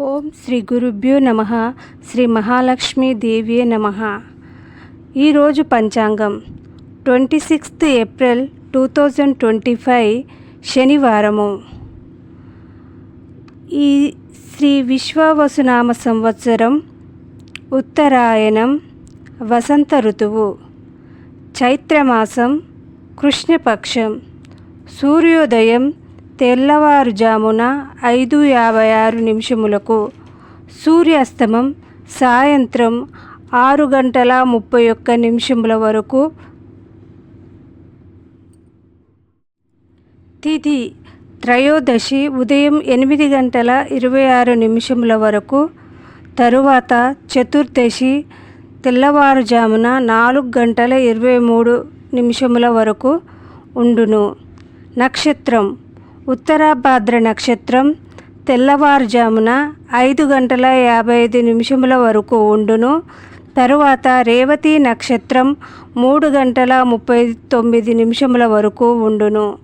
ఓం శ్రీ గురుభ్యో నమ. శ్రీ మహాలక్ష్మి దేవియే నమ. ఈరోజు పంచాంగం. Twenty sixth April two thousand twenty five శనివారము. ఈ శ్రీ విశ్వవసునామ సంవత్సరం ఉత్తరాయణం వసంత ఋతువు. చైత్రమాసం కృష్ణపక్షం. సూర్యోదయం తెల్లవారుజామున ఐదు యాభై ఆరు నిమిషములకు సూర్యాస్తమం సాయంత్రం ఆరు గంటల ముప్పై ఒక్క నిమిషముల వరకు. తిథి త్రయోదశి ఉదయం ఎనిమిది గంటల ఇరవై ఆరు నిమిషముల వరకు. తరువాత చతుర్దశి తెల్లవారుజామున నాలుగు గంటల ఇరవై మూడు నిమిషముల వరకు ఉండును. నక్షత్రం ఉత్తరాభాద్ర నక్షత్రం తెల్లవారుజామున ఐదు గంటల యాభై ఐదు నిమిషముల వరకు ఉండును. తరువాత రేవతి నక్షత్రం మూడు గంటల ముప్పై తొమ్మిది నిమిషముల వరకు ఉండును.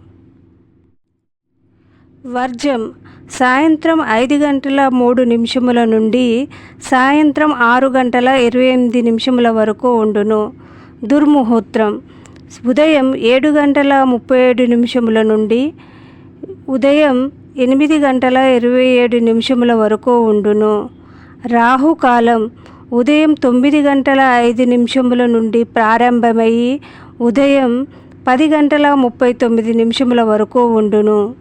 వర్జం సాయంత్రం ఐదు గంటల మూడు నిమిషముల నుండి సాయంత్రం ఆరు గంటల ఇరవై ఎనిమిది నిమిషముల వరకు ఉండును. దుర్ముహూర్తం ఉదయం ఏడు గంటల ముప్పై ఏడు నిమిషముల నుండి ఉదయం ఎనిమిది గంటల ఇరవై ఏడు నిమిషముల వరకు ఉండును. రాహుకాలం ఉదయం తొమ్మిది గంటల ఐదు నిమిషముల నుండి ప్రారంభమయ్యి ఉదయం పది గంటల ముప్పై తొమ్మిది నిమిషముల వరకు ఉండును.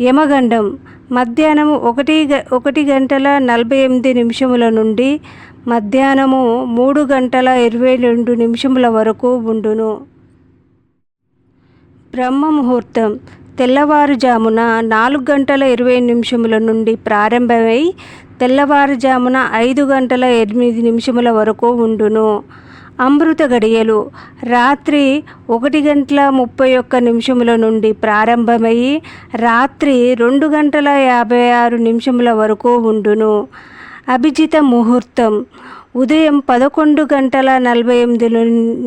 యమగండం మధ్యాహ్నం ఒకటి ఒకటి గంటల నలభై ఎనిమిది నిమిషముల నుండి మధ్యాహ్నము మూడు గంటల ఇరవై రెండు నిమిషముల వరకు ఉండును. బ్రహ్మ ముహూర్తం తెల్లవారుజామున నాలుగు గంటల ఇరవై నిమిషముల నుండి ప్రారంభమై తెల్లవారుజామున ఐదు గంటల ఎనిమిది నిమిషముల వరకు ఉండును. అమృత గడియలు రాత్రి ఒకటి గంటల ముప్పై ఒక్క నిమిషముల నుండి ప్రారంభమయ్యి రాత్రి రెండు గంటల యాభై ఆరు నిమిషముల వరకు ఉండును. అభిజిత ముహూర్తం. ఉదయం పదకొండు గంటల నలభై ఎనిమిది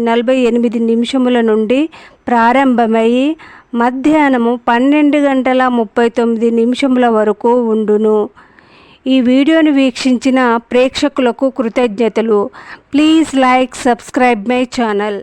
నలభై ఎనిమిది నిమిషముల నుండి ప్రారంభమయ్యి మధ్యాహ్నము పన్నెండు గంటల ముప్పై తొమ్మిది నిమిషముల వరకు ఉండును. ఈ వీడియోను వీక్షించిన ప్రేక్షకులకు కృతజ్ఞతలు. Please like subscribe my channel.